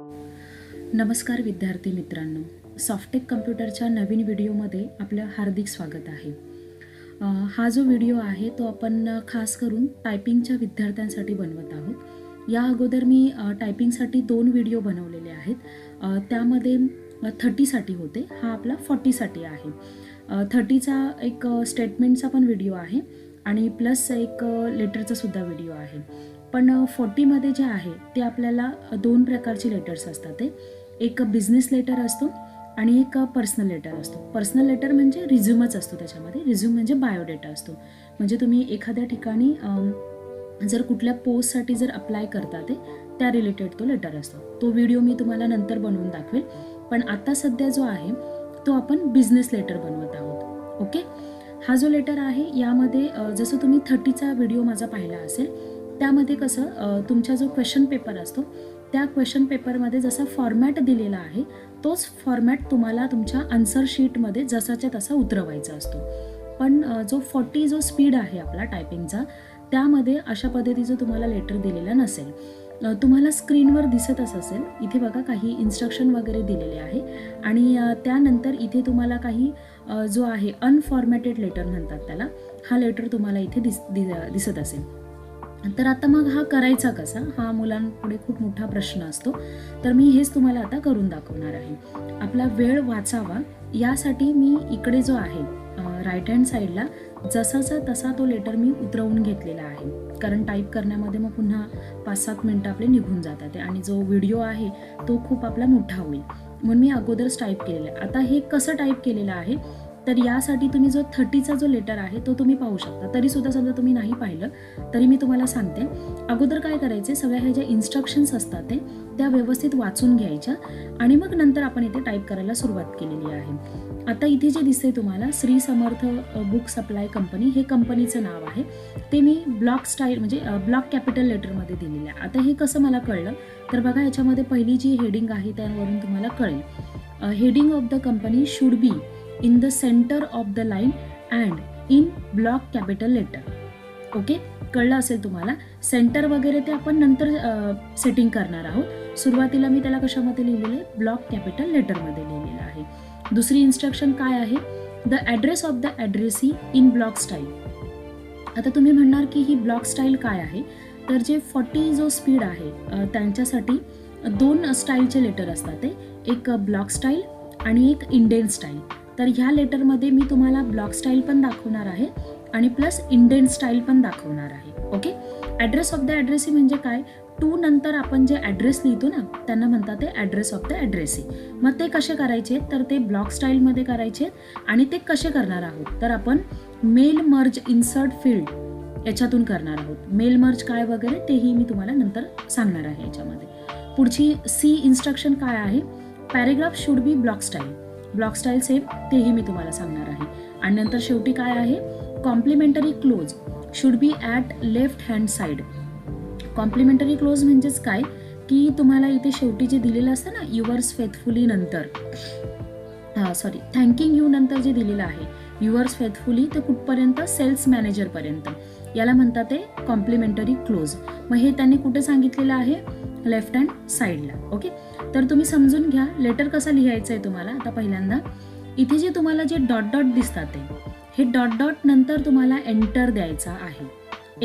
नमस्कार विद्यार्थी मित्रांनो. सॉफ्टेक कम्प्युटरच्या नवीन व्हिडिओमध्ये आपलं हार्दिक स्वागत आहे. हा जो व्हिडिओ आहे तो आपण खास करून टायपिंगच्या विद्यार्थ्यांसाठी बनवत आहोत. या अगोदर मी टायपिंगसाठी दोन व्हिडिओ बनवलेले आहेत. त्यामध्ये थर्टीसाठी होते. हा आपला फॉर्टीसाठी आहे. थर्टीचा एक स्टेटमेंटचा पण व्हिडिओ आहे आणि प्लस एक लेटरचा सुद्धा व्हिडिओ आहे. पण फोर्टीमध्ये जे आहे ते आपल्याला दोन प्रकारचे लेटर्स असतात ते. एक बिझनेस लेटर असतो आणि एक पर्सनल लेटर असतो. पर्सनल लेटर म्हणजे रिझ्यूमच असतो त्याच्यामध्ये. रिझ्यूम म्हणजे बायोडेटा असतो. म्हणजे तुम्ही एखाद्या ठिकाणी जर कुठल्या पोस्टसाठी जर अप्लाय करता ते त्या रिलेटेड तो लेटर असतो. तो व्हिडिओ मी तुम्हाला नंतर बनवून दाखवेल. पण आता सध्या जो आहे तो आपण बिझनेस लेटर बनवत आहोत. ओके हा जो लेटर आहे यामध्ये जसं तुम्ही थर्टीचा व्हिडिओ माझा पाहिला असेल त्यामध्ये कसं तुमचा जो क्वेश्चन पेपर असतो त्या क्वेश्चन पेपरमध्ये जसा फॉर्मॅट दिलेला आहे तोच फॉर्मॅट तुम्हाला तुमच्या आन्सर शीटमध्ये जसाच्या तसा उतरवायचा असतो. पण जो फॉर्टी जो स्पीड आहे आपला टायपिंगचा त्यामध्ये अशा पद्धतीचं तुम्हाला लेटर दिलेलं नसेल. तुम्हाला स्क्रीनवर दिसतच असेल इथे बघा काही इन्स्ट्रक्शन वगैरे दिलेले आहे. आणि त्यानंतर इथे तुम्हाला काही जो आहे अनफॉर्मॅटेड लेटर म्हणतात त्याला हा लेटर तुम्हाला इथे दिस दि- दिसत असेल. तर आता मग हा करायचा कसा? हा मुलांपुढे खूप मोठा प्रश्न असतो. तर मी हेच तुम्हाला आता करून दाखवणार आहे. आपला वेळ वाचावा. यासाठी मी इकडे जो आहे राईट हँड साईडला जसाचा तसा तो लेटर मी उतरवून घेतलेला आहे. कारण टाईप करण्यामध्ये मग पुन्हा पाच सात मिनटं आपले निघून जातात आणि जो व्हिडिओ आहे तो खूप आपला मोठा होईल. म्हणून मी अगोदरच टाईप केलेला आहे. आता हे कसं टाईप केलेलं आहे? तर यासाठी तुम्ही जो थर्टीचा जो लेटर आहे तो तुम्ही पाहू शकता. तरी सुद्धा समजा तुम्ही नाही पाहिलं तरी मी तुम्हाला सांगते. अगोदर काय करायचे सगळ्या ह्या ज्या इन्स्ट्रक्शन्स असतात ते त्या व्यवस्थित वाचून घ्यायच्या आणि मग नंतर आपण इथे टाईप करायला सुरुवात केलेली आहे. आता इथे जे दिसते तुम्हाला Shri Samarth book supply company हे कंपनीचं नाव आहे. ते मी ब्लॉक स्टाईल म्हणजे ब्लॉक कॅपिटल लेटरमध्ये दिलेलं आहे. आता हे कसं मला कळलं? तर बघा याच्यामध्ये पहिली जी हेडिंग आहे त्यावरून तुम्हाला कळेल. Heading of the company should be in the centre of the line and in block capital letter okay कळलं असेल तुम्हाला? सेंटर वगैरे ते आपण नंतर सेटिंग करणार आहोत. सुरुवातीला मी त्याला कशामध्ये लिहिलेलं आहे? ब्लॉक कॅपिटल लेटरमध्ये लिहिलेलं आहे. दुसरी इन्स्ट्रक्शन काय आहे? The address of the addressee in block style आता तुम्ही म्हणणार की ही ब्लॉक स्टाईल काय आहे? तर जे फॉर्टी जो स्पीड आहे त्यांच्यासाठी दोन स्टाईलचे लेटर असतात ते. एक ब्लॉक स्टाईल आणि एक इंडियन स्टाईल तर ह्या लेटरमध्ये मी तुम्हाला ब्लॉक स्टाईल पण दाखवणार आहे आणि प्लस इंडियन स्टाईल पण दाखवणार आहे. Okay address of the addressee म्हणजे काय? टू नंतर आपण जे ॲड्रेस लिहितो ना त्यांना म्हणतात ते ॲड्रेस ऑफ द ॲड्रेसी मग ते कसे करायचे? तर ते ब्लॉक स्टाईलमध्ये करायचे आणि ते कसे करणार आहोत? तर आपण मेल मर्ज इन्सर्ट फील्ड याच्यातून करणार आहोत. मेल मर्ज काय वगैरे तेही मी तुम्हाला नंतर सांगणार आहे याच्यामध्ये. पुढची सी इन्स्ट्रक्शन काय आहे? Paragraph should be block style block style same तेही मी तुम्हाला सांगणार आहे. आणि नंतर शेवटी काय आहे? Complimentary close should be at left hand side complimentary close म्हणजेच काय? की तुम्हाला इथे शेवटी जे दिलेलं असतं ना युअर्स फेथफुली नंतर. हां सॉरी थँकिंग यू नंतर जे दिलेलं आहे युअर्स फेथफुली ते कुठपर्यंत? सेल्स मॅनेजरपर्यंत याला म्हणतात ते कॉम्प्लिमेंटरी क्लोज मग हे त्यांनी कुठे सांगितलेलं आहे? लेफ्ट हँड साईडला ओके तर तुम्ही समजून घ्या लेटर कसं लिहायचं आहे तुम्हाला आता पहिल्यांदा. इथे जे तुम्हाला जे डॉट डॉट दिसतात ते हे डॉट डॉट नंतर तुम्हाला एंटर द्यायचा आहे.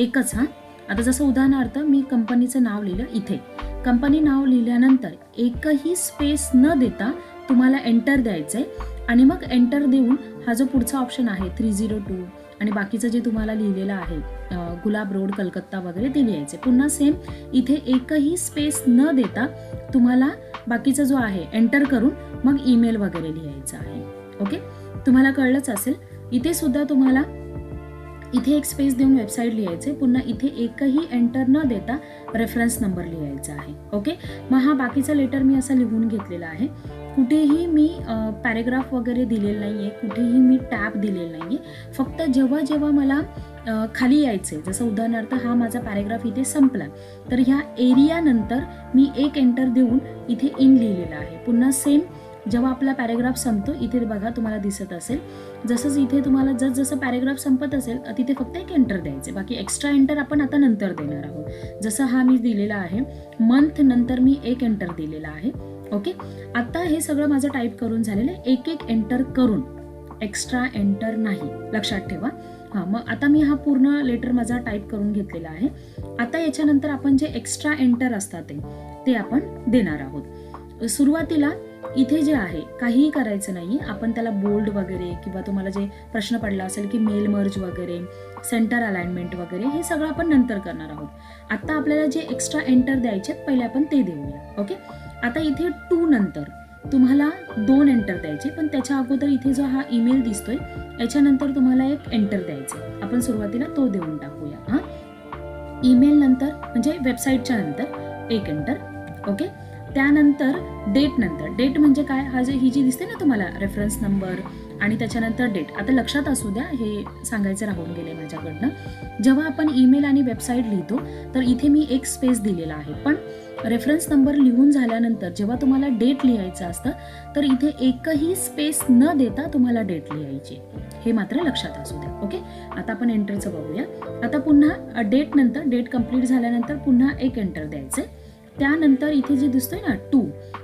एकच हां. आता जसं उदाहरणार्थ मी कंपनीचं नाव लिहिलं इथे. कंपनी नाव लिहिल्यानंतर एकही स्पेस न देता तुम्हाला एंटर द्यायचं आहे आणि मग एंटर देऊन हा जो पुढचा ऑप्शन आहे थ्री झिरो टू आणि बाकीचं जे तुम्हाला लिहिलेलं आहे गुलाब रोड कलकत्ता वगैरे ते लिहायचे. पुन्हा सेम इथे एकही स्पेस न देता तुम्हाला बाकीचा जो आहे एंटर करून मग ईमेल वगैरे लिहायचा आहे. ओके तुम्हाला कळलंच असेल. इथे सुद्धा तुम्हाला इथे एक स्पेस देऊन वेबसाईट लिहायचे पुन्हा इथे एकही एंटर न देता रेफरन्स नंबर लिहायचा आहे. ओके मग हा बाकीचा लेटर मी असा लिहून घेतलेला आहे. कुठेही मी पॅरेग्राफ वगैरे दिलेलं नाही आहे कुठेही मी टॅप दिलेलं नाही आहे फक्त जेव्हा जेव्हा मला खाली यायचं आहे जसं उदाहरणार्थ हा माझा पॅरेग्राफ इथे संपला तर ह्या एरियानंतर मी एक एंटर देऊन इथे इन लिहिलेलं आहे. पुन्हा सेम जेव्हा आपला पॅरेग्राफ संपतो इथे बघा तुम्हाला दिसत असेल. जसंच इथे तुम्हाला जस जसं पॅरेग्राफ संपत असेल तिथे फक्त एक एंटर द्यायचे बाकी एक्स्ट्रा एंटर आपण आता नंतर देणार आहोत. जसं हा मी दिलेला आहे मंथ नंतर मी एक एंटर दिलेला आहे. ओके? आता हे सगळं माझं टाईप करून झालेलं आहे. एक एक एंटर करून. एक्स्ट्रा एंटर नाही. लक्षात ठेवा. हां मग आता मी हा पूर्ण लेटर माझा टाईप करून घेतलेला आहे. आता याच्यानंतर आपण जे एक्स्ट्रा एंटर असतात ते ते आपण देणार आहोत. सुरुवातीला इथे जे आहे काहीही करायचं नाही आपण त्याला बोल्ड वगैरे किंवा तुम्हाला जे प्रश्न पडला असेल की मेल मर्ज वगैरे सेंटर अलाइनमेंट वगैरे हे सगळं आपण नंतर करणार आहोत. आता आपल्याला जे एक्स्ट्रा एंटर द्यायचे आहेत, पहिले आपण ते देऊया. ओके? आता इथे टू नंतर. तुम्हाला दोन एंटर द्यायचे पण त्याच्या अगोदर इथे जो हा ईमेल दिसतोय याच्यानंतर तुम्हाला एक एंटर द्यायचे आपण सुरुवातीला तो देऊन टाकूया हा. ईमेल नंतर म्हणजे वेबसाईटच्या नंतर एक एंटर ओके त्यानंतर डेट नंतर. डेट म्हणजे काय? हा जे ही जी दिसते ना तुम्हाला रेफरन्स नंबर आणि त्याच्यानंतर डेट आता लक्षात असू द्या हे सांगायचं राहून गेले माझ्याकडनं. जेव्हा आपण ईमेल आणि वेबसाईट लिहितो तर इथे मी एक स्पेस दिलेला आहे. पण रेफरन्स नंबर लिहून झाल्यानंतर जेव्हा तुम्हाला डेट लिहायचं असतं तर इथे एकही स्पेस न देता तुम्हाला डेट लिहायची. हे मात्र लक्षात असू द्या ओके आता आपण एंटरचं बघूया. आता पुन्हा डेट नंतर डेट कंप्लीट झाल्यानंतर पुन्हा एक एंटर द्यायचं त्यानंतर इथे जे दिसतोय ना टू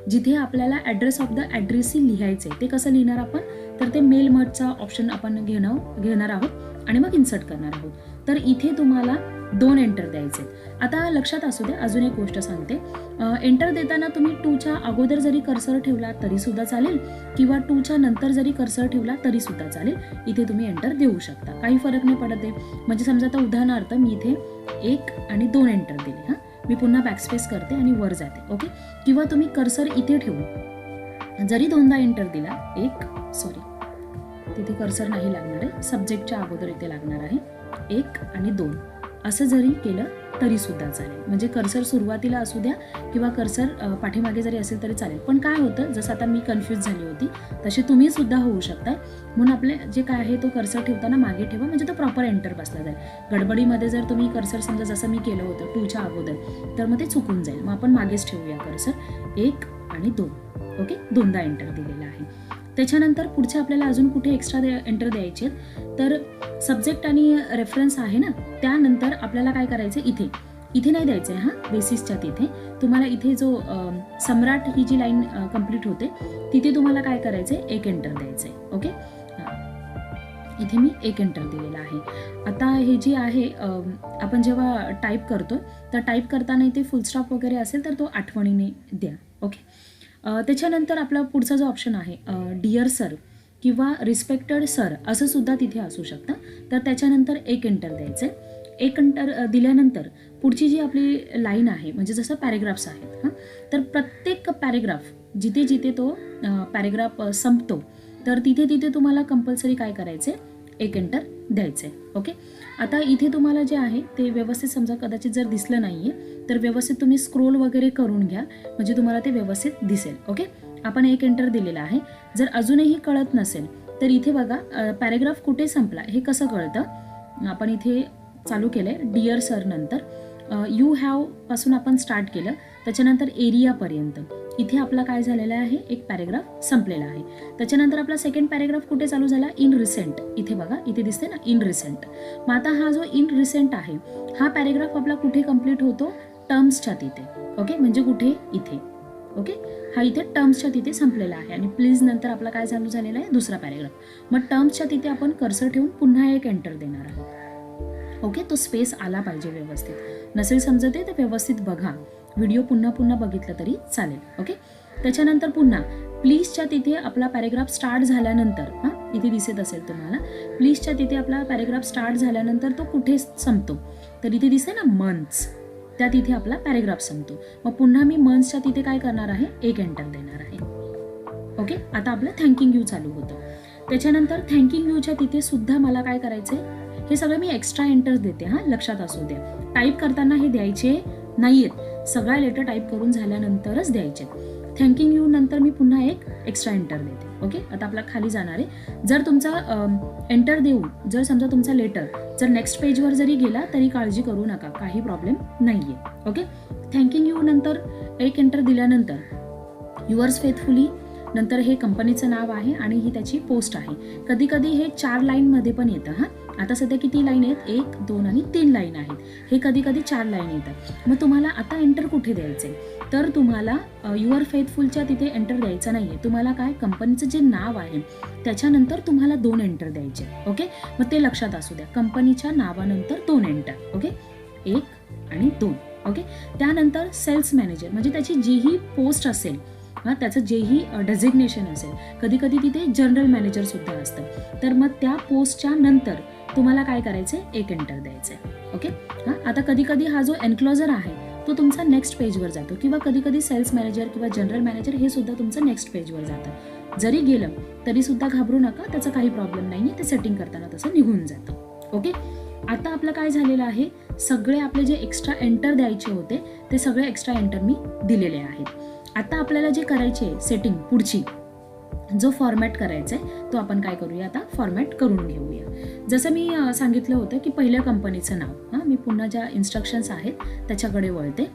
जिथे आपल्याला ॲड्रेस ऑफ द ॲड्रेसी लिहायचे ते कसं लिहिणार आपण? तर ते मेल मटचा ऑप्शन आपण घेणं घेणार आहोत आणि मग इन्सर्ट करणार आहोत. तर इथे तुम्हाला दोन एंटर द्यायचे आता लक्षात असू द्या अजून एक गोष्ट सांगते. एंटर देताना तुम्ही टूच्या अगोदर जरी कर्सर ठेवला तरीसुद्धा चालेल किंवा टूच्या नंतर जरी कर्सर ठेवला तरी सुद्धा चालेल. इथे तुम्ही एंटर देऊ शकता. काही फरक नाही पडत आहे. म्हणजे समजा आता उदाहरणार्थ मी इथे एक आणि दोन एंटर दिले हां. मी पुन्हा बॅकस्पेस करते आणि वर जाते ओके? किंवा तुम्ही कर्सर इथे ठेवून जरी दोनदा एंटर दिला एक सॉरी तिथे कर्सर नाही लागणार आहे. सब्जेक्टच्या अगोदर इथे लागणार आहे. एक आणि दोन. असं जरी केलं तरी सुद्धा चालेल. म्हणजे कर्सर सुरुवातीला असू द्या किंवा कर्सर पाठीमागे जरी असेल तरी चालेल. पण काय होतं जसं आता मी कन्फ्यूज झाली होती तसे तुम्ही सुद्धा होऊ शकता. म्हणून आपले जे काय आहे तो कर्सर ठेवताना मागे ठेवा. म्हणजे तो प्रॉपर एंटर बसला जाईल. गडबडीमध्ये जर तुम्ही कर्सर समजा जसं मी केलं होतं टूच्या अगोदर तर मग ते चुकून जाईल. मग आपण मागेच ठेवूया कर्सर एक आणि दोन. ओके दोनदा एंटर दिलेला आहे. त्याच्यानंतर पुढचे आपल्याला अजून कुठे एक्स्ट्रा एंटर द्यायचे आहेत? तर सब्जेक्ट आणि रेफरन्स आहे ना त्यानंतर आपल्याला काय करायचं इथे. इथे नाही द्यायचं आहे हां? बेसिसच्या तिथे. तुम्हाला इथे जो सम्राट ही जी लाईन कंप्लीट होते तिथे तुम्हाला काय करायचं आहे? एक एंटर द्यायचं आहे ओके इथे मी एक एंटर दिलेला आहे. आता हे जे आहे आपण जेव्हा टाईप करतो तर टाईप करताना इथे फुलस्टॉप वगैरे असेल तर तो आठवणीने द्या ओके त्याच्यानंतर आपला पुढचा जो ऑप्शन आहे डिअर सर किंवा रिस्पेक्टेड सर असं सुद्धा तिथे असू शकतं. तर त्याच्यानंतर एक एंटर द्यायचं आहे एक एंटर दिल्यानंतर पुढची जी आपली लाईन आहे म्हणजे जसं पॅरेग्राफ्स आहेत हां तर प्रत्येक पॅरेग्राफ जिथे जिथे तो पॅरेग्राफ संपतो तर तिथे तिथे तुम्हाला कंपल्सरी काय करायचे एक एंटर द्यायचं आहे ओके आता इथे तुम्हाला जे आहे ते व्यवस्थित समजा कदाचित जर दिसलं नाही आहे तर व्यवस्थित तुम्ही स्क्रोल वगैरे करून घ्या. म्हणजे तुम्हाला ते व्यवस्थित दिसेल. ओके आपण एक एंटर दिलेला आहे. जर अजूनही कळत नसेल तर इथे बघा पॅरेग्राफ कुठे संपला? हे कसं कळतं? आपण इथे चालू केलं आहे डिअर सर नंतर यू हॅवपासून आपण स्टार्ट केलं. त्याच्यानंतर एरियापर्यंत इथे आपला काय झालेला आहे? एक पॅरेग्राफ संपलेला आहे. त्याच्यानंतर आपला सेकंड पॅरेग्राफ कुठे चालू झाला? इन रिसेंट इथे बघा इथे दिसते ना? इन रिसेंट मग आता हा जो इन रिसेंट आहे हा पॅरेग्राफ आपला कुठे कंप्लीट होतो? टर्म्सच्या तिथे. ओके? म्हणजे कुठे? इथे. ओके? हा इथे टर्म्सच्या तिथे संपलेला आहे. आणि प्लीज नंतर आपला काय चालू झालेला आहे? दुसरा पॅरेग्राफ. मग टर्म्सच्या तिथे आपण कर्सर ठेवून पुन्हा एक एंटर देणार आहोत. ओके? तो स्पेस आला पाहिजे व्यवस्थित. नसेल समजत आहे? तर व्यवस्थित बघा. व्हिडिओ पुन्हा पुन्हा बघितलं तरी चालेल. ओके? त्याच्यानंतर पुन्हा प्लीजच्या तिथे आपला पॅरेग्राफ स्टार्ट झाल्यानंतर हां? इथे दिसत असेल तुम्हाला. प्लीजच्या तिथे आपला पॅरेग्राफ स्टार्ट झाल्यानंतर तो कुठे संपतो? तर इथे दिसे ना मंथ्स त्या तिथे आपला पॅरेग्राफ संपतो. मग पुन्हा मी मंथ्सच्या तिथे काय करणार आहे? एक एंटर देणार आहे. ओके आता आपलं थँकिंग यू चालू होतं. त्याच्यानंतर थँकिंग यूच्या तिथे सुद्धा मला काय करायचं आहे हे सगळं मी एक्स्ट्रा एंटर्स देते हां? लक्षात असू द्या. टाईप करताना हे द्यायचे नाही आहेत सगळ्या लेटर टाईप करून झाल्यानंतरच द्यायचे. थँकिंग यू नंतर मी पुन्हा एक एक्स्ट्रा एंटर देते. ओके? आता आपला खाली जाणार आहे. जर तुमचा एंटर देऊन जर समजा तुमचा लेटर जर नेक्स्ट पेजवर जरी गेला तरी काळजी करू नका. काही प्रॉब्लेम नाही आहे ओके? थँकिंग यू नंतर एक एंटर दिल्यानंतर युअर्स फेथफुली नंतर हे कंपनीचं नाव आहे आणि ही त्याची पोस्ट आहे. कधी कधी हे चार लाईनमध्ये पण येतं हां? आता सध्या किती लाईन आहेत? एक दोन आणि तीन लाईन आहेत. हे कधी कधी चार लाईन येतात. मग तुम्हाला आता एंटर कुठे द्यायचे तर तुम्हाला युअर फेथफुलच्या तिथे एंटर द्यायचं नाही आहे तुम्हाला काय कंपनीचं जे नाव आहे त्याच्यानंतर तुम्हाला दोन एंटर द्यायचे ओके? मग ते लक्षात असू द्या. कंपनीच्या नावानंतर दोन एंटर. ओके? एक आणि दोन. ओके? त्यानंतर सेल्स मॅनेजर म्हणजे त्याची जीही पोस्ट असेल हां त्याचं जेही डेझिग्नेशन असेल कधी कधी तिथे जनरल मॅनेजर सुद्धा असतं. तर मग त्या पोस्टच्या नंतर तुम्हाला काय करायचं एक एंटर द्यायचं ओके हां? आता कधी कधी हा जो एनक्लोजर आहे तो तुमचा नेक्स्ट पेजवर जातो किंवा कधी कधी सेल्स मॅनेजर किंवा जनरल मॅनेजर हे सुद्धा तुमचं नेक्स्ट पेजवर जातं. जरी गेलं तरी सुद्धा घाबरू नका. त्याचा काही प्रॉब्लेम नाही आहे ते सेटिंग करताना तसं निघून जातं. ओके आता आपलं काय झालेलं आहे? सगळे आपले जे एक्स्ट्रा एंटर द्यायचे होते ते सगळे एक्स्ट्रा एंटर मी दिलेले आहेत. आता आपल्याला जे करायचे सेटिंग पुढची जो फॉर्मॅट करायचा आहे तो आपण काय करूया? आता फॉर्मॅट करून घेऊया. जसं मी सांगितलं होतं की पहिल्या कंपनीचं नाव हां मी पुन्हा ज्या इन्स्ट्रक्शन्स आहेत त्याच्याकडे वळते.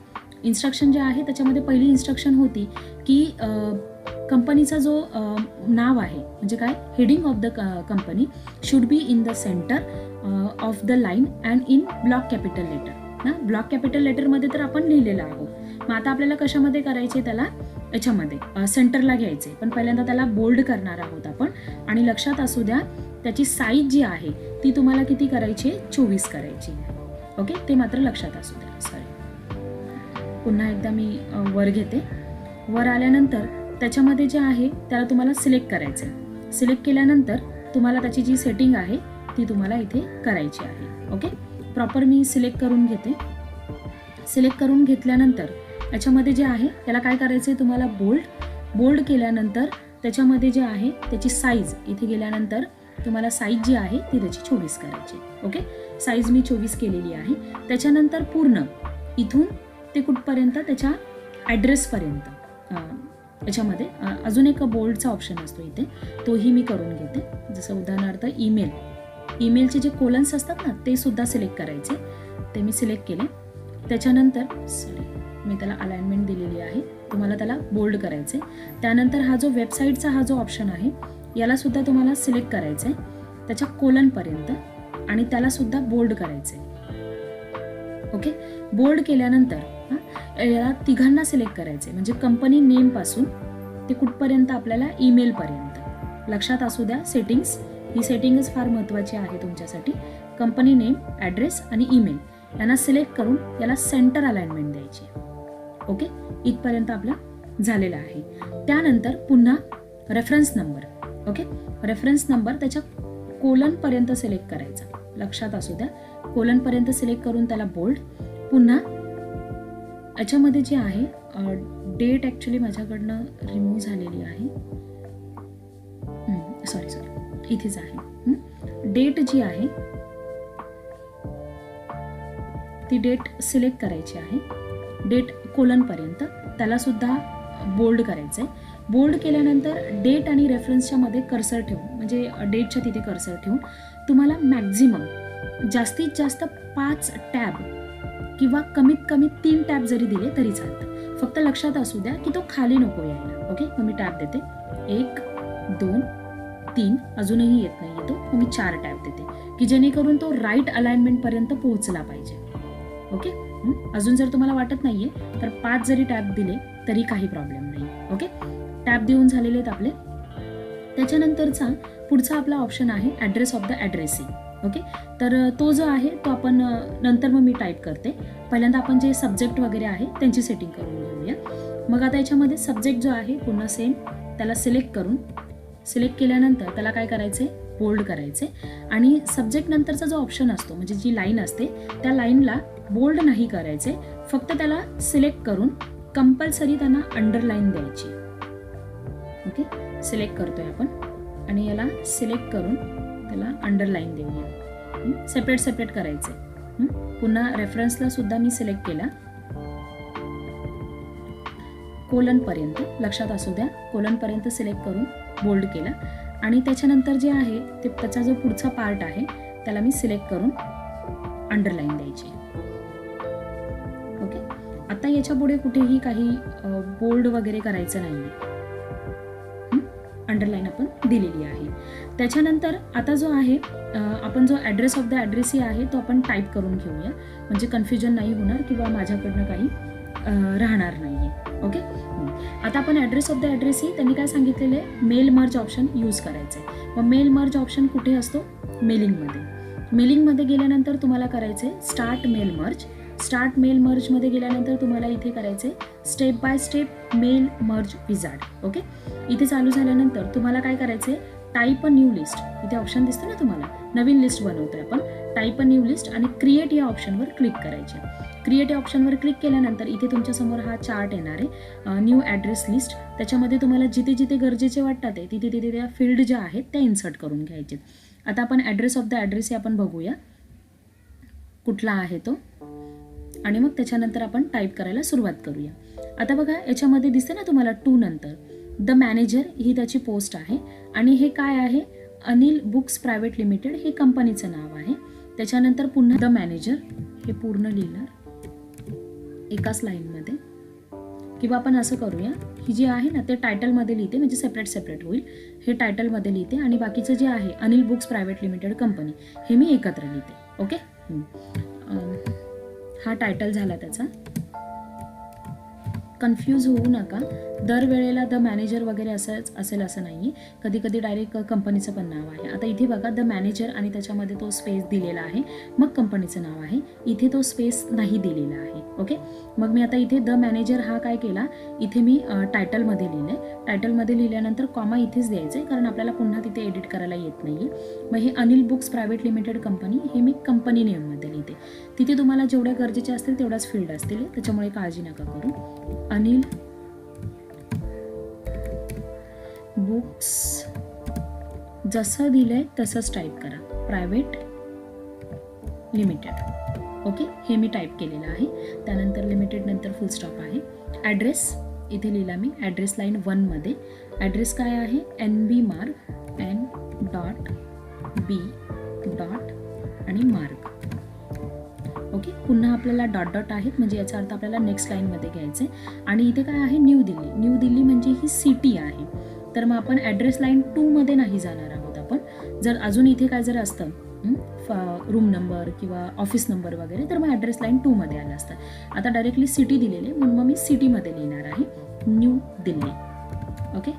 इन्स्ट्रक्शन जे आहे त्याच्यामध्ये पहिली इन्स्ट्रक्शन होती की कंपनीचा जो नाव आहे म्हणजे काय? Heading of the company should be in the centre of the line and in block capital letter ना ब्लॉक कॅपिटल लेटरमध्ये तर आपण लिहिलेलं आहोत. मग आता आपल्याला कशामध्ये करायचे त्याला? याच्यामध्ये सेंटरला घ्यायचे. पण पहिल्यांदा त्याला बोल्ड करणार आहोत आपण. आणि लक्षात असू द्या त्याची साईज जी आहे ती तुम्हाला किती करायची आहे? चोवीस करायची आहे. ओके? ते मात्र लक्षात असू द्या. सॉरी पुन्हा एकदा मी वर घेते. वर आल्यानंतर त्याच्यामध्ये जे आहे त्याला तुम्हाला सिलेक्ट करायचं आहे. सिलेक्ट केल्यानंतर तुम्हाला त्याची जी सेटिंग आहे ती तुम्हाला इथे करायची आहे. ओके? प्रॉपर मी सिलेक्ट करून घेते. सिलेक्ट करून घेतल्यानंतर याच्यामध्ये जे आहे त्याला काय करायचं आहे तुम्हाला? बोल्ड. बोल्ड केल्यानंतर त्याच्यामध्ये जे आहे त्याची साईज इथे गेल्यानंतर तुम्हाला साईज जी आहे ती त्याची चोवीस करायची. ओके साईज मी चोवीस केलेली आहे. त्याच्यानंतर पूर्ण. इथून ते कुठपर्यंत? त्याच्या ॲड्रेसपर्यंत याच्यामध्ये अजून एक बोल्डचा ऑप्शन असतो इथे. तोही मी करून घेते. जसं उदाहरणार्थ ईमेल ईमेलचे जे कोलन्स असतात ना ते सुद्धा सिलेक्ट करायचे. ते मी सिलेक्ट केले. त्याच्यानंतर सॉरी मी त्याला अलाइनमेंट दिलेली आहे. तुम्हाला त्याला बोल्ड करायचे त्यानंतर हा जो वेबसाईटचा हा जो ऑप्शन आहे याला सुद्धा तुम्हाला सिलेक्ट करायचं आहे त्याच्या कोलनपर्यंत आणि त्याला सुद्धा बोल्ड करायचं आहे ओके बोल्ड केल्यानंतर याला तिघांना सिलेक्ट करायचे म्हणजे कंपनी नेमपासून ते कुठपर्यंत आपल्याला ईमेलपर्यंत लक्षात असू द्या सेटिंग्स ही सेटिंगच फार महत्त्वाची आहे तुमच्यासाठी. कंपनी नेम ॲड्रेस आणि ईमेल यांना सिलेक्ट करून याला सेंटर अलाइनमेंट द्यायची ओके? इथपर्यंत आपला झालेला आहे. त्यानंतर पुन्हा reference number okay? Reference number त्याच्या कोलनपर्यंत सिलेक्ट करायचा. लक्षात असू द्या. कोलनपर्यंत सिलेक्ट करून त्याला बोल्ड पुन्हा याच्यामध्ये जे आहे डेट ॲक्च्युली माझ्याकडनं रिमूव्ह झालेली आहे. सॉरी सॉरी इथेच आहे. डेट जी आहे ती डेट सिलेक्ट करायची आहे. डेट कोलनपर्यंत त्याला सुद्धा बोल्ड करायचं आहे बोल्ड केल्यानंतर डेट आणि रेफरन्सच्या मध्ये कर्सर ठेवून म्हणजे डेटच्या तिथे कर्सर ठेवून तुम्हाला मॅक्झिमम जास्तीत जास्त पाच टॅब किंवा कमीत कमी तीन टॅब जरी दिले तरी चालतं. फक्त लक्षात असू द्या की तो खाली नको यायला. ओके मग मी टॅब देते. एक दोन तीन. अजूनही येत नाही तो. मग मी चार टॅब देते. की जेणेकरून तो राईट अलाइनमेंटपर्यंत पोहोचला पाहिजे. ओके अजून जर तुम्हाला वाटत नाहीये तर पाच जरी टॅप दिले तरी काही प्रॉब्लेम नाही ओके? टॅप देऊन झालेले आहेत आपले. त्याच्यानंतरचा पुढचा आपला ऑप्शन आहे address of the addressing okay? तर तो जो आहे तो आपण नंतर मग मी टाईप करते. पहिल्यांदा आपण जे सब्जेक्ट वगैरे आहे त्यांची सेटिंग करून घेऊया. मग आता याच्यामध्ये सब्जेक्ट जो आहे पुन्हा सेम त्याला सिलेक्ट करून सिलेक्ट केल्यानंतर त्याला काय करायचं? आहे बोल्ड करायचे. आणि सब्जेक्ट नंतरचा जो ऑप्शन असतो म्हणजे जी लाईन असते त्या लाईनला बोल्ड नाही करायचे फक्त त्याला सिलेक्ट करून कंपल्सरी त्यांना अंडरलाईन द्यायची. ओके? सिलेक्ट करतोय आपण. आणि याला सिलेक्ट करून त्याला अंडरलाईन देऊया. सेपरेट सेपरेट करायचे. पुन्हा रेफरन्सला सुद्धा मी सिलेक्ट केला. कोलनपर्यंत लक्षात असू द्या कोलनपर्यंत सिलेक्ट करून बोल्ड केला. आणि त्याच्यानंतर जे आहे ते त्याचा जो पुढचा पार्ट आहे त्याला मी सिलेक्ट करून अंडरलाईन द्यायची. आता याच्यापुढे कुठेही काही बोल्ड वगैरे करायचं नाही अंडरलाईन आपण दिलेली आहे. त्याच्यानंतर आता जो आहे आपण जो ॲड्रेस ऑफ द ॲड्रेसही आहे तो आपण टाईप करून घेऊया. म्हणजे कन्फ्युजन नाही होणार किंवा माझ्याकडनं काही राहणार नाही आहे ओके आता आपण ॲड्रेस ऑफ द ॲड्रेसही त्यांनी काय सांगितलेलं आहे? मेल मर्ज ऑप्शन यूज करायचं आहे मग मेल मर्ज ऑप्शन कुठे असतो? मेलिंगमध्ये मेलिंगमध्ये गेल्यानंतर तुम्हाला करायचं आहे start mail merge start mail मर्जमध्ये गेल्यानंतर तुम्हाला इथे करायचं आहे step by step mail merge wizard okay? इथे चालू झाल्यानंतर तुम्हाला काय करायचं आहे टाईप अ न्यू लिस्ट. इथे ऑप्शन दिसतं ना तुम्हाला? नवीन लिस्ट बनवतोय आपण. टाईप अ न्यू लिस्ट आणि क्रिएट या ऑप्शनवर क्लिक करायचे. क्रिएट या ऑप्शनवर क्लिक केल्यानंतर इथे तुमच्यासमोर हा चार्ट येणार आहे. New address list. त्याच्यामध्ये तुम्हाला जिथे जिथे गरजेचे वाटतात ते तिथे तिथे त्या फील्ड ज्या आहेत त्या इन्सर्ट करून घ्यायचे. आता आपण ॲड्रेस ऑफ द ॲड्रेस हे आपण बघूया. कुठला आहे तो? आणि मग त्याच्यानंतर आपण टाईप करायला सुरुवात करूया. आता बघा याच्यामध्ये दिसते ना तुम्हाला टू नंतर. द मॅनेजर ही त्याची पोस्ट आहे आणि हे काय आहे? अनिल बुक्स प्रायव्हेट लिमिटेड हे कंपनीचं नाव आहे. त्याच्यानंतर पुन्हा द मॅनेजर हे पूर्ण लिहिणार एकाच लाईनमध्ये किंवा आपण असं करूया की जे आहे ना ते टायटलमध्ये लिहिते म्हणजे सेपरेट सेपरेट होईल. हे टायटलमध्ये लिहिते आणि बाकीचं जे आहे Anil books private limited company हे मी एकत्र लिहिते. ओके? हा टायटल झाला त्याचा. कन्फ्यूज होऊ नका. दरवेळेला द मॅनेजर वगैरे असंच असेल असं नाही कधी कधी डायरेक्ट कंपनीचं पण नाव आहे. आता इथे बघा द मॅनेजर आणि त्याच्यामध्ये तो स्पेस दिलेला आहे. मग कंपनीचं नाव आहे. इथे तो स्पेस नाही दिलेला आहे. ओके मग मी आता इथे द मॅनेजर हा काय केला? इथे मी टायटलमध्ये लिहिलं आहे टायटलमध्ये लिहिल्यानंतर कॉमा इथेच द्यायचं आहे कारण आपल्याला पुन्हा तिथे एडिट करायला येत नाही आहे मग हे Anil books private limited company हे मी कंपनी नेममध्ये लिहिते. तिथे तुम्हाला जेवढ्या गरजेचे असतील तेवढ्याच फील्ड असतील. त्याच्यामुळे काळजी नका करू. अनिल बुक्स जसं दिलंय तसंच टाईप करा. प्रायव्हेट लिमिटेड ओके हे मी टाईप केलेलं आहे. त्यानंतर लिमिटेड नंतर फुल स्टॉप आहे. ॲड्रेस इथे लिहिला मी ॲड्रेस लाईन वनमध्ये ॲड्रेस काय आहे? एन बी मार्ग एन डॉट बी डॉट आणि मार्ग ओके? पुन्हा आपल्याला डॉट डॉट आहेत म्हणजे याचा अर्थ आपल्याला नेक्स्ट लाईनमध्ये घ्यायचं. आहे आणि इथे काय आहे? न्यू दिल्ली न्यू दिल्ली म्हणजे ही सिटी आहे. तर मग आपण ॲड्रेस लाईन टूमध्ये नाही जाणार आहोत आपण. जर अजून इथे काय जर असतं रूम नंबर किंवा ऑफिस नंबर वगैरे तर मग ॲड्रेस लाईन टूमध्ये आलं असतं. आता डायरेक्टली सिटी दिलेली आहे म्हणून मग मी सिटीमध्ये लिहिणार आहे. New Delhi okay?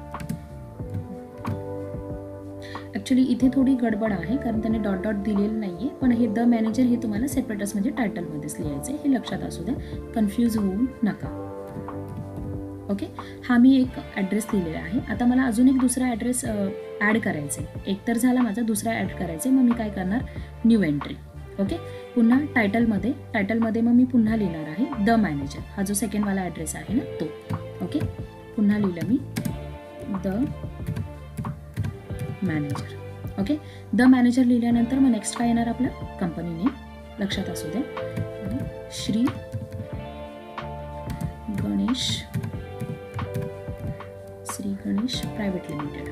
ॲक्च्युली इथे थोडी गडबड आहे कारण त्याने डॉट डॉट दिलेलं नाही आहे पण हे द मॅनेजर हे तुम्हाला सेपरेटच म्हणजे टायटलमध्येच लिहायचं आहे हे लक्षात असू द्या. कन्फ्यूज होऊ नका. ओके हा मी एक ॲड्रेस लिहिलेला आहे. आता मला अजून एक दुसरा ॲड्रेस ॲड करायचा आहे एक तर झाला माझा दुसरा ॲड करायचा आहे मग मी काय करणार? न्यू एंट्री ओके पुन्हा टायटलमध्ये टायटलमध्ये मग मी पुन्हा लिहिणार आहे द मॅनेजर हा जो सेकंडवाला ॲड्रेस आहे ना तो. ओके पुन्हा लिहिलं मी the manager okay? The manager लिहिल्यानंतर मग नेक्स्ट काय येणार आपलं? कंपनी नेम लक्षात असू दे. Shri Ganesh Shri Ganesh private limited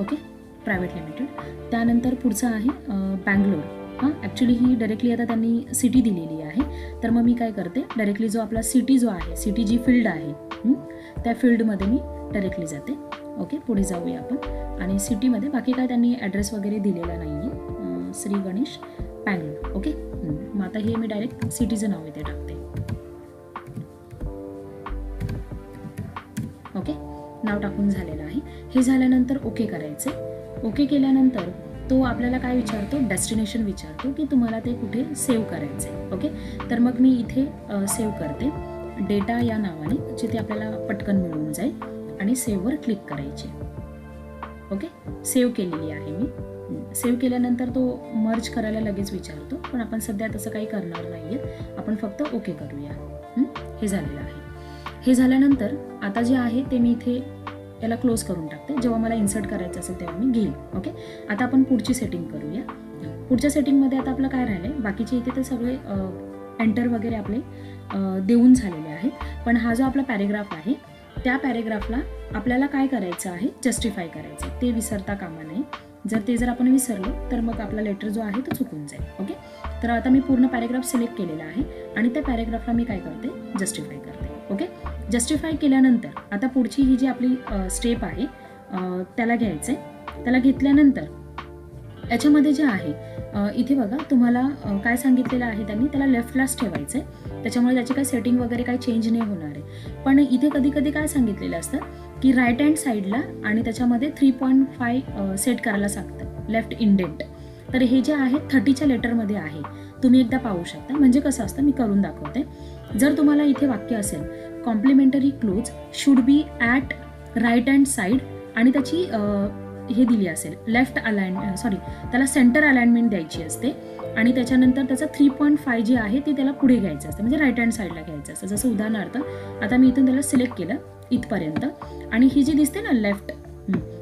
okay? Private limited त्यानंतर पुढचं आहे बँगलोर हां ॲक्च्युली ही डायरेक्टली आता त्यांनी सिटी दिलेली आहे. तर मग मी काय करते? डायरेक्टली जो आपला सिटी जो आहे सिटी जी फील्ड आहे त्या फील्डमध्ये मी डायरेक्टली जाते. ओके पुढे जाऊया आपण. आणि सिटीमध्ये बाकी काय त्यांनी ॲड्रेस वगैरे दिलेला नाही आहे श्री गणेश बँगलोर ओके? मग आता हे मी डायरेक्ट सिटीचं नाव इथे टाकते. ओके नाव टाकून झालेलं आहे. हे झाल्यानंतर ओके करायचे. ओके केल्यानंतर तो आपल्याला काय विचारतो? डेस्टिनेशन विचारतो की तुम्हाला ते कुठे सेव्ह करायचं. आहे ओके? तर मग मी इथे सेव्ह करते. डेटा या नावाने जिथे आपल्याला पटकन मिळून जाईल. आणि सेव्हवर क्लिक करायचे. ओके सेव्ह केलेली आहे मी. सेव्ह केल्यानंतर तो मर्ज करायला लगेच विचारतो पण आपण सध्या तसं काही करणार नाही आहे आपण फक्त ओके करूया. हे? झालेलं आहे. हे झाल्यानंतर आता जे आहे ते मी इथे याला क्लोज करून टाकते. जेव्हा मला इन्सर्ट करायचं असेल तेव्हा मी घेईन ओके आता आपण पुढची सेटिंग करूया. पुढच्या सेटिंगमध्ये आता आपलं काय राहिलं आहे बाकीचे इथे ते सगळे एंटर वगैरे आपले देऊन झालेले आहेत. पण हा जो आपला पॅरेग्राफ आहे त्या पॅरेग्राफला आपल्याला काय करायचं आहे? जस्टिफाय करायचं आहे. ते विसरता कामा नये. जर ते जर आपण विसरलो तर मग आपला लेटर जो आहे तो चुकून जाईल. ओके तर आता मी पूर्ण पॅरेग्राफ सिलेक्ट केलेला आहे आणि त्या पॅरेग्राफला मी काय करते? जस्टिफाय करते. ओके जस्टिफाय केल्यानंतर आता पुढची ही जी आपली स्टेप आहे त्याला घ्यायचं आहे त्याला घेतल्यानंतर याच्यामध्ये जे आहे इथे बघा तुम्हाला काय सांगितलेलं आहे त्यांनी त्याला लेफ्टलाच ठेवायचं आहे त्याच्यामुळे त्याची काही सेटिंग वगैरे काही चेंज नाही होणार आहे. पण इथे कधी कधी काय सांगितलेलं असतं की राईट हँड साईडला आणि त्याच्यामध्ये थ्री पॉईंट फाय सेट करायला सांगतं लेफ्ट इंडेंट तर हे जे आहे थर्टीच्या लेटरमध्ये आहे. तुम्ही एकदा पाहू शकता. म्हणजे कसं असतं मी करून दाखवते. जर तुम्हाला इथे वाक्य असेल complimentary close should be at right hand side आणि त्याची हे दिली असेल. लेफ्ट अलाइन सॉरी त्याला सेंटर अलाइनमेंट द्यायची असते आणि त्याच्यानंतर त्याचं थ्री पॉईंट फाय जे आहे ते त्याला पुढे घ्यायचं असतं. म्हणजे राईट हँड साईडला घ्यायचं असतं. जसं उदाहरणार्थ आता मी इथून त्याला सिलेक्ट केलं इथपर्यंत. आणि ही जी दिसते ना लेफ्ट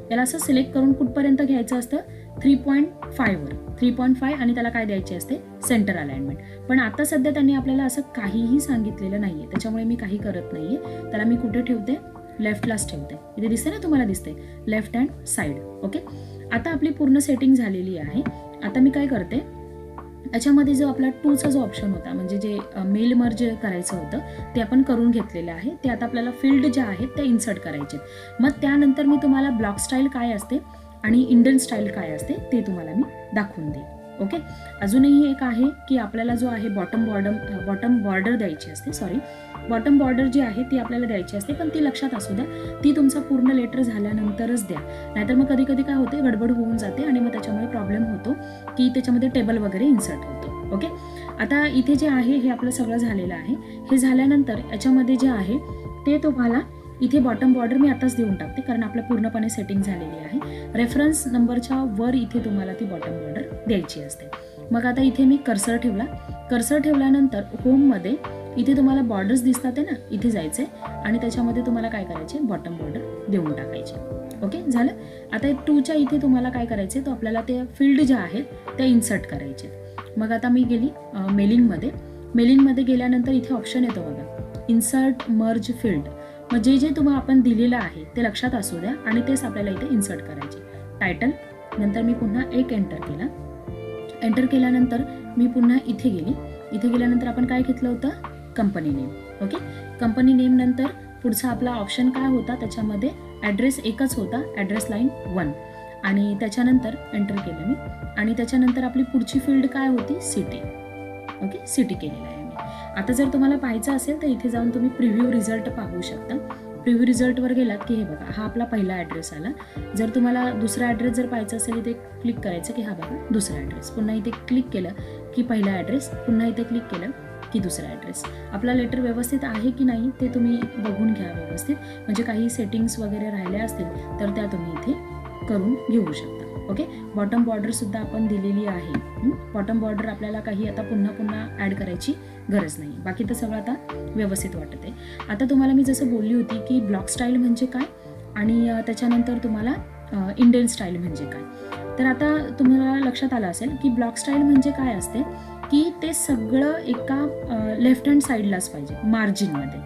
त्याला असं सिलेक्ट करून कुठपर्यंत घ्यायचं असतं? थ्री पॉईंट फायवर थ्री पॉईंट फाय आणि त्याला काय द्यायचे असते? सेंटर अलाइनमेंट पण आता सध्या त्यांनी आपल्याला असं काहीही सांगितलेलं नाही आहे त्याच्यामुळे मी काही करत नाही आहे त्याला मी कुठे ठेवते? लेफ्टलाच ठेवते. इथे दिसते ना तुम्हाला दिसते लेफ्ट हँड साईड ओके आता आपली पूर्ण सेटिंग झालेली आहे. आता मी काय करते? याच्यामध्ये जो आपला टूचा जो ऑप्शन होता म्हणजे जे मेल मर्ज करायचं होतं ते आपण करून घेतलेलं आहे. ते आता आपल्याला फील्ड ज्या आहेत त्या इन्सर्ट करायचे मग त्यानंतर मी तुम्हाला ब्लॉक स्टाईल काय असते आणि इंडियन स्टाईल काय असते ते तुम्हाला मी दाखवून देईन. ओके अजूनही एक आहे की आपल्याला जो आहे बॉटम बॉर्डम बॉटम बॉर्डर द्यायची असते सॉरी बॉटम बॉर्डर जी आहे ती आपल्याला द्यायची असते पण ती लक्षात असू द्या. ती तुमचा पूर्ण लेटर झाल्यानंतरच द्या. नाहीतर मग कधी कधी काय होते गडबड होऊन जाते आणि मग त्याच्यामुळे प्रॉब्लेम होतो की त्याच्यामध्ये टेबल वगैरे इन्सर्ट होतो. ओके आता इथे जे आहे हे आपलं सगळं झालेलं आहे. हे झाल्यानंतर याच्यामध्ये जे आहे ते तुम्हाला इथे बॉटम बॉर्डर मी आताच देऊन टाकते कारण आपलं पूर्णपणे सेटिंग झालेली आहे. रेफरन्स नंबरच्या वर इथे तुम्हाला ती बॉटम बॉर्डर द्यायची असते. मग आता इथे मी कर्सर ठेवला. कर्सर ठेवल्यानंतर होममध्ये इथे तुम्हाला बॉर्डर्स दिसतात आहे ना इथे जायचे आणि त्याच्यामध्ये तुम्हाला काय करायचे बॉटम बॉर्डर देऊन टाकायचे. ओके झालं? आता टूच्या इथे तुम्हाला काय करायचे तर आपल्याला ते फील्ड ज्या आहेत त्या इन्सर्ट करायचे. मग आता मी गेली मेलिंगमध्ये मेलिंगमध्ये गेल्यानंतर इथे ऑप्शन येतो बघा. इन्सर्ट मर्ज फील्ड मग जे जे तुम्हाला आपण दिलेलं आहे ते लक्षात असू द्या आणि तेच आपल्याला इथे इन्सर्ट करायचे. टायटल नंतर मी पुन्हा एक एंटर केला. एंटर केल्यानंतर मी पुन्हा इथे गेली. इथे गेल्यानंतर आपण काय घेतलं होतं? Company name okay company name नंतर पुढचा आपला ऑप्शन काय होता? त्याच्यामध्ये ॲड्रेस एकच होता ॲड्रेस लाईन वन आणि त्याच्यानंतर एंटर केलं मी. आणि त्याच्यानंतर आपली पुढची फील्ड काय होती? सिटी ओके सिटी केलेलं आहे मी. आता जर तुम्हाला पाहायचं असेल तर इथे जाऊन तुम्ही प्रिव्ह्यू रिझल्ट पाहू शकता. प्रिव्ह्यू रिझल्टवर गेलात की हे बघा हा आपला पहिला ॲड्रेस आला. जर तुम्हाला दुसरा ॲड्रेस जर पाहायचा असेल इथे क्लिक करायचं की हा बघा दुसरा ॲड्रेस पुन्हा इथे क्लिक केलं की पहिला ॲड्रेस पुन्हा इथे क्लिक केलं की दुसरा ॲड्रेस आपला लेटर व्यवस्थित आहे की नाही ते तुम्ही बघून घ्या व्यवस्थित. म्हणजे काही सेटिंग्स वगैरे राहिल्या असतील तर त्या तुम्ही इथे करून घेऊ शकता. ओके बॉटम बॉर्डरसुद्धा आपण दिलेली आहे. बॉटम बॉर्डर आपल्याला काही आता पुन्हा पुन्हा ॲड करायची गरज नाही. बाकी तर सगळं आता व्यवस्थित वाटत आहे आता तुम्हाला मी जसं बोलली होती की ब्लॉक स्टाईल म्हणजे काय? आणि त्याच्यानंतर तुम्हाला इंडियन स्टाईल म्हणजे काय? तर आता तुम्हाला लक्षात आलं असेल की ब्लॉक स्टाईल म्हणजे काय असते? की ते सगळं एका लेफ्ट हँड साईडलाच पाहिजे मार्जिनमध्ये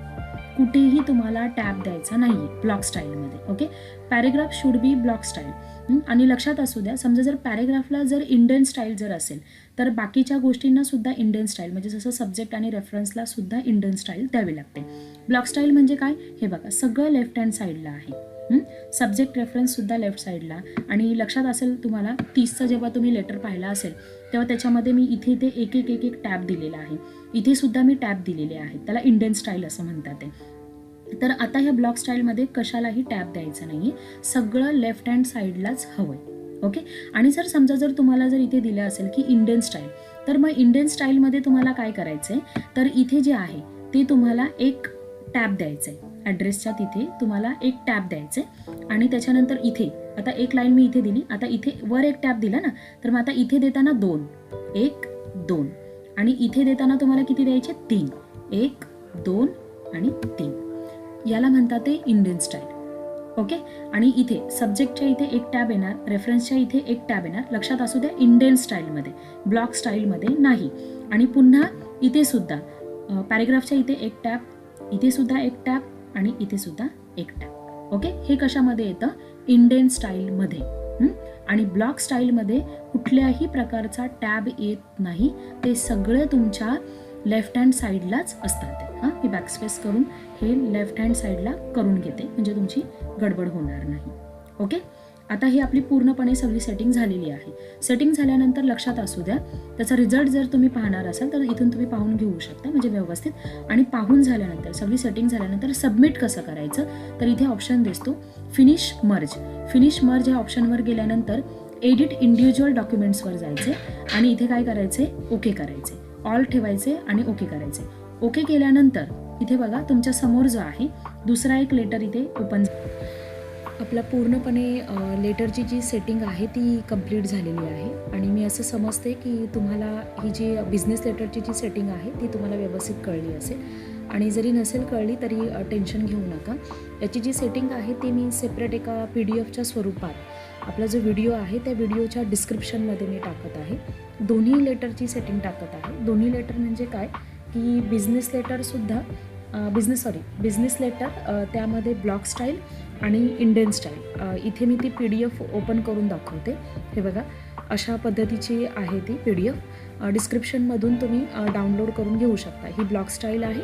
कुठेही तुम्हाला टॅब द्यायचा नाही आहे ब्लॉक स्टाईलमध्ये okay paragraph should be block style आणि लक्षात असू द्या समजा जर पॅरेग्राफला जर इंडियन स्टाईल जर असेल तर बाकीच्या गोष्टींना सुद्धा इंडियन स्टाईल म्हणजे जसं सब्जेक्ट आणि रेफरन्सला सुद्धा इंडियन स्टाईल द्यावी लागते. ब्लॉक स्टाईल म्हणजे काय? हे बघा सगळं लेफ्ट हँड साईडला आहे. सब्जेक्ट रेफरन्ससुद्धा लेफ्ट साईडला आणि लक्षात असेल तुम्हाला तीसचा जेव्हा तुम्ही लेटर पाहिला असेल तेव्हा त्याच्यामध्ये मी इथे इथे एक एक एक एक टॅप दिलेला आहे. इथे सुद्धा मी टॅप दिलेले आहेत. त्याला इंडियन स्टाईल असं म्हणतात ते. तर आता ह्या ब्लॉक स्टाईलमध्ये कशालाही टॅप द्यायचं नाही आहे सगळं लेफ्ट हँड साईडलाच हवं आहे ओके आणि जर समजा जर तुम्हाला जर इथे दिलं असेल की इंडियन स्टाईल तर मग इंडियन स्टाईलमध्ये तुम्हाला काय करायचं आहे तर इथे जे आहे ते तुम्हाला एक टॅप द्यायचं आहे ॲड्रेसच्या तिथे तुम्हाला एक टॅप द्यायचं आहे आणि त्याच्यानंतर इथे आता एक लाईन मी इथे दिली. आता इथे वर एक टॅब दिला ना तर मग आता इथे देताना दोन. एक दोन. आणि इथे देताना तुम्हाला किती द्यायचे? तीन. एक दोन आणि तीन. याला म्हणतात ते इंडियन स्टाईल ओके आणि इथे सब्जेक्टच्या इथे एक टॅब येणार रेफरन्सच्या इथे एक टॅब येणार. लक्षात असू द्या इंडियन स्टाईलमध्ये ब्लॉक स्टाईलमध्ये नाही. आणि पुन्हा इथे सुद्धा पॅरेग्राफच्या इथे एक टॅब इथे सुद्धा एक टॅब आणि इथे सुद्धा एक टॅब. ओके हे कशामध्ये येतं? इंडियन स्टाईलमध्ये आणि ब्लॉक स्टाईलमध्ये कुठल्याही प्रकारचा टॅब येत नाही. ते सगळं तुमच्या लेफ्ट हँड साईडलाच असतात हां? मी बॅकस्पेस करून हे लेफ्ट हँड साईडला करून घेते. म्हणजे तुमची गडबड होणार नाही. ओके आता ही आपली पूर्णपणे सगळी सेटिंग झालेली आहे. सेटिंग झाल्यानंतर लक्षात असू द्या त्याचा रिझल्ट जर तुम्ही पाहणार असाल तर इथून तुम्ही पाहून घेऊ शकता म्हणजे व्यवस्थित. आणि पाहून झाल्यानंतर सगळी सेटिंग झाल्यानंतर सबमिट कसं करायचं तर इथे ऑप्शन दिसतो फिनिश मर्ज फिनिश मर्ज ह्या ऑप्शनवर गेल्यानंतर एडिट इंडिव्हिज्युअल डॉक्युमेंट्सवर जायचे आणि इथे काय करायचे? ओके करायचे. ऑल ठेवायचे आणि ओके करायचे. ओके केल्यानंतर इथे बघा तुमच्यासमोर जो आहे दुसरा एक लेटर इथे ओपन आपला पूर्णपणे लेटरची जी सेटिंग आहे ती कंप्लीट झालेली आहे. आणि मी असं समजते की तुम्हाला ही जी बिझनेस लेटरची जी सेटिंग आहे ती तुम्हाला व्यवस्थित कळली असेल. आणि जरी नसेल कळली तरी टेन्शन घेऊ नका. याची जी सेटिंग आहे ती मी सेपरेट एका पी डी एफच्या स्वरूपात आपला जो व्हिडिओ आहे त्या व्हिडिओच्या डिस्क्रिप्शनमध्ये मी टाकत आहे. दोन्ही लेटरची सेटिंग टाकत आहे. दोन्ही लेटर म्हणजे काय? की बिझनेस लेटरसुद्धा बिझनेस सॉरी बिझनेस लेटर त्यामध्ये ब्लॉक स्टाईल आणि इंडियन स्टाईल इथे मी ती पी डी एफ ओपन करून दाखवते. हे बघा अशा पद्धतीची आहे ती पी डी एफ डिस्क्रिप्शनमधून तुम्ही डाउनलोड करून घेऊ शकता. ही ब्लॉक स्टाईल आहे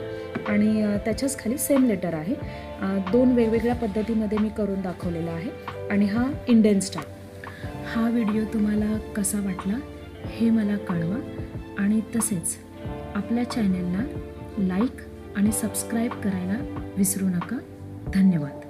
आणि त्याच्याच खाली सेम लेटर आहे. दोन वेगवेगळ्या पद्धतीमध्ये मी करून दाखवलेला आहे. आणि हा इंडियन स्टाईल हा व्हिडिओ तुम्हाला कसा वाटला हे मला कळवा. आणि तसेच आपल्या चॅनलला लाईक आणि सबस्क्राईब करायला विसरू नका. धन्यवाद.